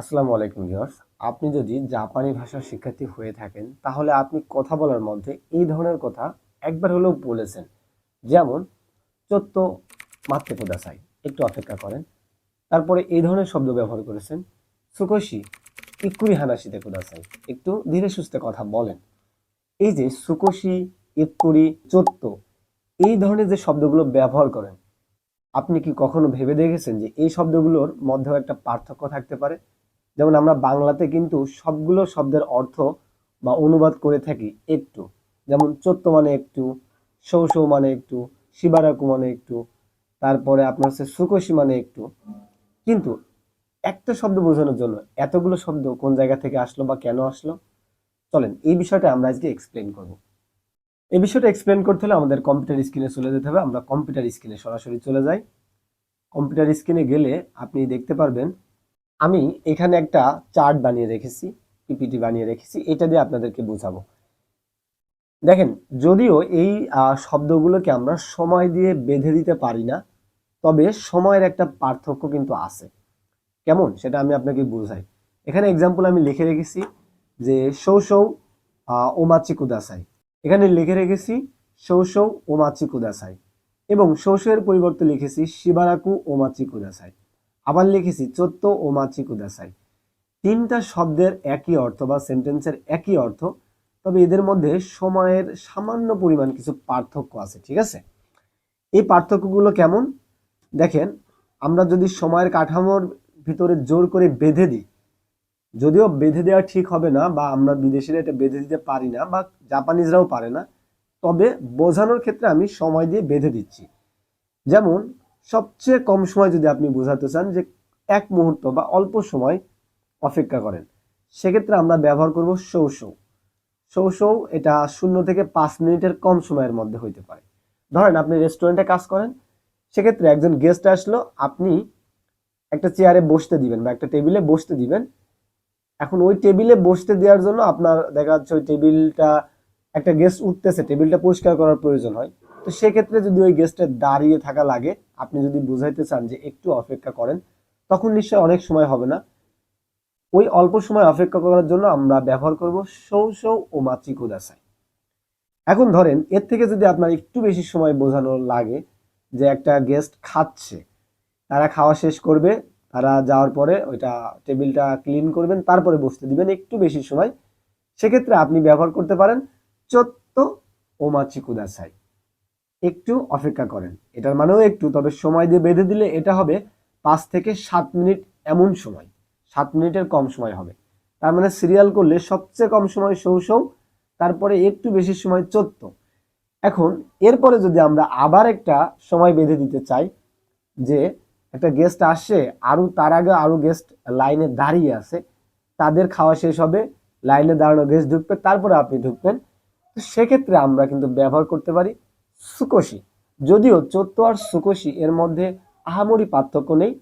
আসসালামু আলাইকুম ভিউয়ার্স। আপনি যদি জাপানি ভাষার শিক্ষার্থী হয়ে থাকেন, তাহলে আপনি কথা বলার মধ্যে এই ধরনের কথা একবার হলেও বলেছেন। যেমন চত্ব কোদাসাই একটু অপেক্ষা করেন। তারপরে এই ধরনের শব্দ ব্যবহার করেছেন, সুকোশি ইকুরি হানাশিতে কোদাসাই একটু ধীরে সুস্থে কথা বলেন। এই যে, সুকোশি ইকুরি চত্ব এই ধরনের যে শব্দগুলো ব্যবহার করেন, আপনি কি কখনো ভেবে দেখেছেন যে এই শব্দগুলোর মধ্যেও একটা পার্থক্য থাকতে পারে? যেমন আমরা বাংলাতে কিন্তু সবগুলো শব্দের অর্থ বা অনুবাদ করে থাকি একটু। যেমন চত্ব মানে একটু সৌ সৌ মানে একটু, শিবারাকু মানে একটু, তারপরে আপনার হচ্ছে সুকোশি মানে একটু। কিন্তু একটা শব্দ বোঝানোর জন্য এতগুলো শব্দ কোন জায়গা থেকে আসলো বা কেন আসলো? চলেন এই বিষয়টা আমরা আজকে এক্সপ্লেন করব। এই বিষয়টা এক্সপ্লেন করতে হলে আমাদের কম্পিউটার স্ক্রিনে চলে যেতে হবে। আমরা কম্পিউটার স্ক্রিনে সরাসরি চলে যাই। কম্পিউটার স্ক্রিনে গেলে আপনি দেখতে পারবেন আমি এখানে একটা চার্ট বানিয়ে রেখেছি, পিপিটি বানিয়ে রেখেছি, এটা দিয়ে আপনাদেরকে বোঝাবো। দেখেন, যদিও এই শব্দগুলোকে আমরা সময় দিয়ে বেঁধে দিতে পারি না, তবে সময়ের একটা পার্থক্য কিন্তু আছে। কেমন? সেটা আমি আপনাকে বোঝাই। এখানে এক্সাম্পল আমি লিখে রেখেছি যে সৌ সৌ ওমাচি কুদাসাই। এখানে লিখে রেখেছি সৌ সৌ ওমাচি কুদাসাই। এবং সৌ সৌ এর পরিবর্তে লিখেছি, শিবারাকু, ওমাচি কুদাসাই। আবার লিখেছি চত্ব ও মাছি কুদাসাই তিনটা শব্দের একই অর্থ বা সেন্টেন্সের একই অর্থ, তবে এদের মধ্যে সময়ের সামান্য পরিমাণ কিছু পার্থক্য আছে, ঠিক আছে? এই পার্থক্যগুলো কেমন? দেখেন, আমরা যদি সময়ের কাঠামোর ভিতরে জোর করে বেঁধে দিই, যদিও বেঁধে দেওয়া ঠিক হবে না বা আমরা বিদেশিরা এটা বেঁধে দিতে পারি না বা জাপানিজরাও পারে না, তবে বোঝানোর ক্ষেত্রে আমি সময় দিয়ে বেঁধে দিচ্ছি। যেমন সবচেয়ে কম সময় যদি আপনি বোঝাতে চান যে এক মুহূর্ত বা অল্প সময় অপেক্ষা করেন, সেক্ষেত্রে আমরা ব্যবহার করব সৌ সৌ। সৌ সৌ এটা শূন্য থেকে পাঁচ মিনিটের কম সময়ের মধ্যে হইতে পারে। ধরেন আপনি রেস্টুরেন্টে কাজ করেন, সেক্ষেত্রে একজন গেস্ট আসলো, আপনি একটা চেয়ারে বসতে দিবেন বা একটা টেবিলে বসতে দিবেন। এখন ওই টেবিলে বসতে দেওয়ার জন্য আপনার দেখা যাচ্ছে ওই টেবিলটা, একটা গেস্ট উঠতেছে, টেবিলটা পরিষ্কার করার প্রয়োজন হয়। তো সেক্ষেত্রে যদি ওই গেস্টের দাঁড়িয়ে থাকা লাগে, আপনি যদি বুঝাইতে চান যে একটু অপেক্ষা করেন, তখন নিশ্চয়ই অনেক সময় হবে না। ওই অল্প সময় অপেক্ষা করার জন্য আমরা ব্যবহার করব সৌ সৌ ও কুদাসাই এখন ধরেন, এর থেকে যদি আপনার একটু বেশি সময় বোঝানো লাগে যে একটা গেস্ট খাচ্ছে, তারা খাওয়া শেষ করবে, তারা যাওয়ার পরে ওইটা টেবিলটা ক্লিন করবেন, তারপরে বসতে দিবেন একটু বেশি সময়, সেক্ষেত্রে আপনি ব্যবহার করতে পারেন চত্ব ও মাছি কুদাসাই একটু অপেক্ষা করেন। এটার মানেও একটু, তবে সময় দিয়ে বেঁধে দিলে এটা হবে পাঁচ থেকে সাত মিনিট এমন সময়। সাত মিনিটের কম সময় হবে। তার মানে সিরিয়াল করলে সবচেয়ে কম সময় সৌ সৌ, তারপরে একটু বেশি সময় চোদ্দ। এখন, এরপরে যদি আমরা আবার একটা সময় বেঁধে দিতে চাই, যে একটা গেস্ট আসে, আরও তার আগে আরও গেস্ট লাইনে দাঁড়িয়ে আছে, তাদের খাওয়া শেষ হবে লাইনে দাঁড়ানো গেস্ট ঢুকবে, তারপরে আপনি ঢুকবেন। তো সেক্ষেত্রে আমরা কিন্তু ব্যবহার করতে পারি। সুকোশি যদিও চত্ব আর সুকোশি এর মধ্যে আহামরি পার্থক্য নেই,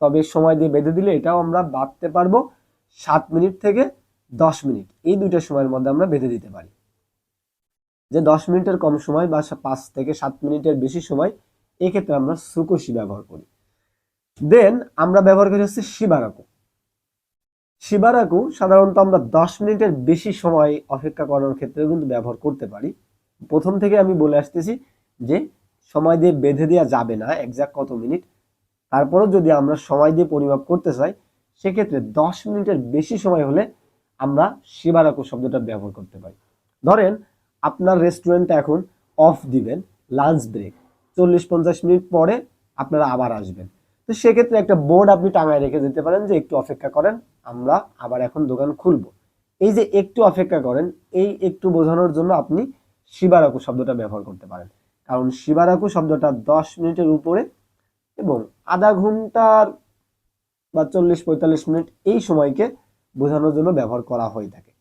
তবে সময় দিয়ে বেঁধে দিলে এটাও আমরা বাঁধতে পারব সাত মিনিট থেকে দশ মিনিট। এই দুইটা সময়ের মধ্যে আমরা বেঁধে দিতে পারি। যে দশ মিনিটের কম সময় বা পাঁচ থেকে সাত মিনিটের বেশি সময়, এক্ষেত্রে আমরা সুকোশি ব্যবহার করি। দেন আমরা ব্যবহার করি হচ্ছে শিবারাকু। শিবারাকু সাধারণত আমরা দশ মিনিটের বেশি সময় অপেক্ষা করানোর ক্ষেত্রে কিন্তু ব্যবহার করতে পারি। প্রথম থেকে আমি বলে আসতেছি যে সময় দিয়ে বেঁধে দেওয়া যাবে না একজ্যাক্ট কত মিনিট। তারপরেও যদি আমরা সময় দিয়ে পরিমাপ করতে চাই, সেক্ষেত্রে দশ মিনিটের বেশি সময় হলে আমরা শিবারাকু শব্দটা ব্যবহার করতে পারি। ধরেন, আপনার রেস্টুরেন্টটা এখন অফ দিবেন লাঞ্চ ব্রেক চল্লিশ পঞ্চাশ মিনিট পরে আপনারা আবার আসবেন। তো সেক্ষেত্রে একটা বোর্ড আপনি টাঙায় রেখে দিতে পারেন যে একটু অপেক্ষা করেন, আমরা আবার এখন দোকান খুলবো। এই যে একটু অপেক্ষা করেন, এই একটু বোঝানোর জন্য আপনি শিবারাকু শব্দটা ব্যবহার করতে পারেন। কারণ শিবারাকু শব্দটা দশ মিনিটের উপরে এবং আধা ঘণ্টার বা চল্লিশ পঁয়তাল্লিশ মিনিট এই সময়কে বোঝানোর জন্য ব্যবহার করা হয়ে থাকে।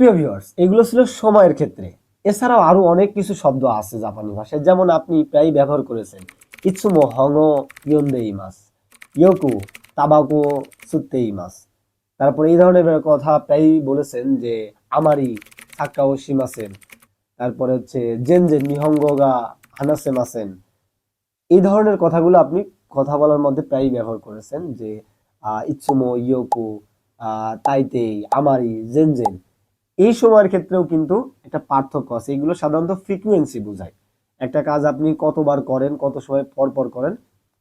প্রিয় ভিউয়ার্স এগুলো ছিল সময়ের ক্ষেত্রে। এছাড়াও আরও অনেক কিছু শব্দ আছে জাপানি ভাষায়। যেমন আপনি প্রায় ব্যবহার করেছেন ইৎসুমো হঙো ইয়ন্দে ইমাস ইয়োকু তাবাকো সুত্তে ইমাস তারপরে এই ধরনের কথা প্রায়ই বলেছেন যে, আমারই আমারি সাক্কাও সীমাসেন তারপরে হচ্ছে জেন জেন নিহঙ্গগা হানাসে মাসেন। এই ধরনের কথাগুলো আপনি কথা বলার মধ্যে প্রায়ই ব্যবহার করেছেন যে ইৎসুমো ইয়োকু আহ, তাইতেই আমারি জেনজেন এই সময়ের ক্ষেত্রেও কিন্তু একটা পার্থক্য আছে। এগুলো সাধারণত ফ্রিকুয়েন্সি বোঝায়। একটা কাজ আপনি কতবার করেন কত সময় পর পর করেন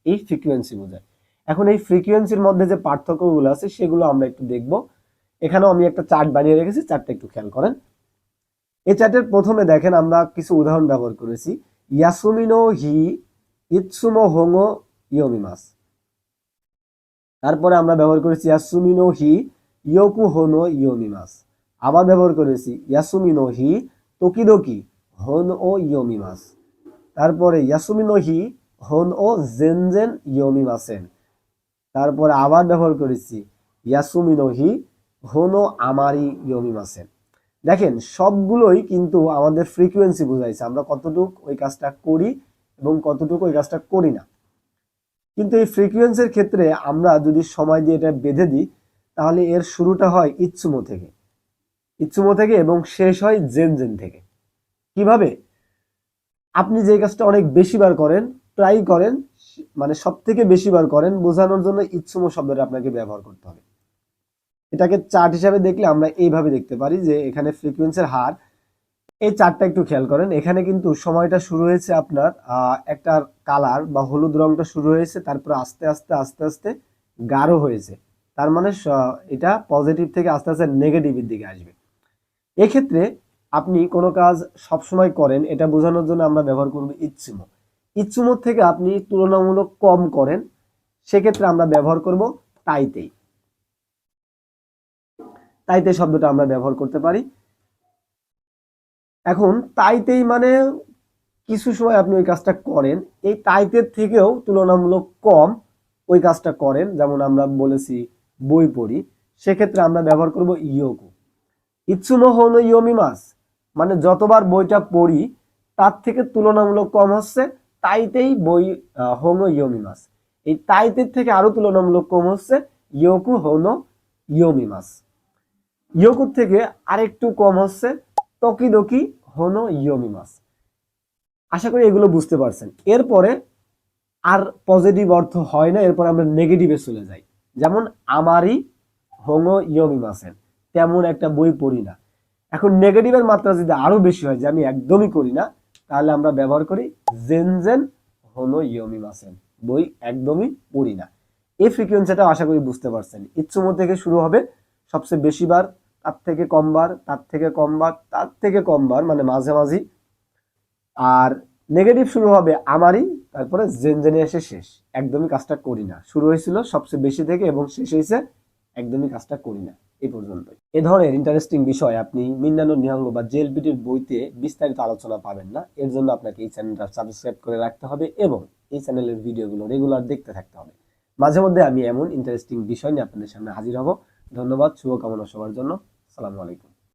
এই ফ্রিকুয়েন্সি বোঝায়। এখন এই ফ্রিকুয়েন্সির মধ্যে যে পার্থক্যগুলো আছে সেগুলো আমরা একটু দেখব। এখানেও আমি একটা চার্ট বানিয়ে রেখেছি চার্টটা একটু খেয়াল করেন। এই চার্টের প্রথমে দেখেন আমরা কিছু উদাহরণ ব্যবহার করেছি। ইয়াসুমিনো হি, ইৎসুমো হোঙো, ইয়োমিমাস। তারপরে আমরা ব্যবহার করেছি ইয়াসুমিনো হি, ইয়োকু হোনো, ইয়োমিমাস। আবার ব্যবহার করেছি ইয়াসুমিনো হি, তোকিদোকি, হন ও ইয়োমিমাস। তারপরে ইয়াসুমিনো হি, হন ও জেনজেন ইয়োমিমাসেন। তারপরে আবার ব্যবহার করেছি ইয়াসুমিনো হি, হনো আমারি ইয়োমিমাসেন। দেখেন, সবগুলোই কিন্তু আমাদের ফ্রিকোয়েন্সি বোঝাইছে। আমরা কতটুক ওই কাজটা করি এবং কতটুকু ওই কাজটা করি না। কিন্তু এই ফ্রিকোয়েন্সির ক্ষেত্রে আমরা যদি সময় দিয়ে এটা বেঁধে দিই, তাহলে এর শুরুটা হয় ইচ্ছুমো থেকে। ইচ্ছুমো থেকে এবং শেষ হয় জেন জেন থেকে। কীভাবে? আপনি যে কাজটা অনেক বেশিবার করেন ট্রাই করেন মানে সব থেকে বেশিবার করেন, বোঝানোর জন্য ইচ্ছুমো শব্দটা আপনাকে ব্যবহার করতে হবে। এটাকে চার্ট হিসাবে দেখলে আমরা এইভাবে দেখতে পারি যে এখানে ফ্রিকোয়েন্সির হার, এই চার্টটা একটু খেয়াল করেন, এখানে কিন্তু সময়টা শুরু হয়েছে আপনার একটা কালার বা হলুদ রংটা শুরু হয়েছে, তারপরে আস্তে আস্তে আস্তে আস্তে গাঢ় হয়েছে। তার মানে এটা পজিটিভ থেকে আস্তে আস্তে নেগেটিভের দিকে আসবে। এক্ষেত্রে আপনি কোনো কাজ সবসময় করেন, এটা বোঝানোর জন্য আমরা ব্যবহার করব ইচ্ছুমো। ইচ্ছুমোর থেকে আপনি তুলনামূলক কম করেন, সেক্ষেত্রে আমরা ব্যবহার করব তাইতেই। তাইতে শব্দটা আমরা ব্যবহার করতে পারি। এখন তাইতেই মানে কিছু সময় আপনি ওই কাজটা করেন। এই তাইতের থেকেও তুলনামূলক কম ওই কাজটা করেন, যেমন আমরা বলেছি বই পড়ি। সেক্ষেত্রে আমরা ব্যবহার করব ইয়োকু ইচ্ছুমো হন ইয়মিমাস মানে যতবার বইটা পড়ি, তার থেকে তুলনামূলক কম হচ্ছে, তাইতেই বই হন ইয়মিমাস এই তাইতের থেকে আরও তুলনামূলক কম হচ্ছে ইয়োকু হন ইয়মিমাস ইয়োকুর থেকে আরেকটু কম হচ্ছে। তকিদকি হনো ইয়োমিমাস আশা করি এগুলো বুঝতে পারছেন। এরপরে আর পজিটিভ অর্থ হয় না, এরপর আমরা নেগেটিভে চলে যাই। যেমন আমারই হোঙো ইয়োমিমাসেন তেমন একটা বই পড়ি না। এখন নেগেটিভের মাত্রা যদি আরও বেশি হয়, যে আমি একদমই করি না, তাহলে আমরা ব্যবহার করি জেন জেন হনো ইয়োমিমাসেন বই একদমই পড়ি না। এই ফ্রিকোয়েন্সিটা আশা করি বুঝতে পারছেন। ইচ্ছুমো থেকে শুরু হবে সবচেয়ে বেশিবার তার থেকে কমবার, তার থেকে কমবার, তার থেকে কমবার মানে মাঝে মাঝামাঝি আর নেগেটিভ শুরু হবে আমারই, তারপরে জেন জেনে এসে শেষ। একদমই কাজটা করি না। শুরু হয়েছিল সবচেয়ে বেশি থেকে এবং শেষ হয়েছে একদমই কাজটা করি না, এই পর্যন্তই। এ ধরনের ইন্টারেস্টিং বিষয় আপনি মিন্নানো নিহাঙ্গ বা জেলপিটির বইতে বিস্তারিত আলোচনা পাবেন না। এর জন্য আপনাকে এই চ্যানেলটা সাবস্ক্রাইব করে রাখতে হবে এবং এই চ্যানেলের ভিডিওগুলো রেগুলার দেখতে থাকতে হবে। মাঝে মধ্যে আমি এমন ইন্টারেস্টিং বিষয় নিয়ে আপনাদের সামনে হাজির হব। ধন্যবাদ, শুভকামনা সবার জন্য। সালামু আলাইকুম।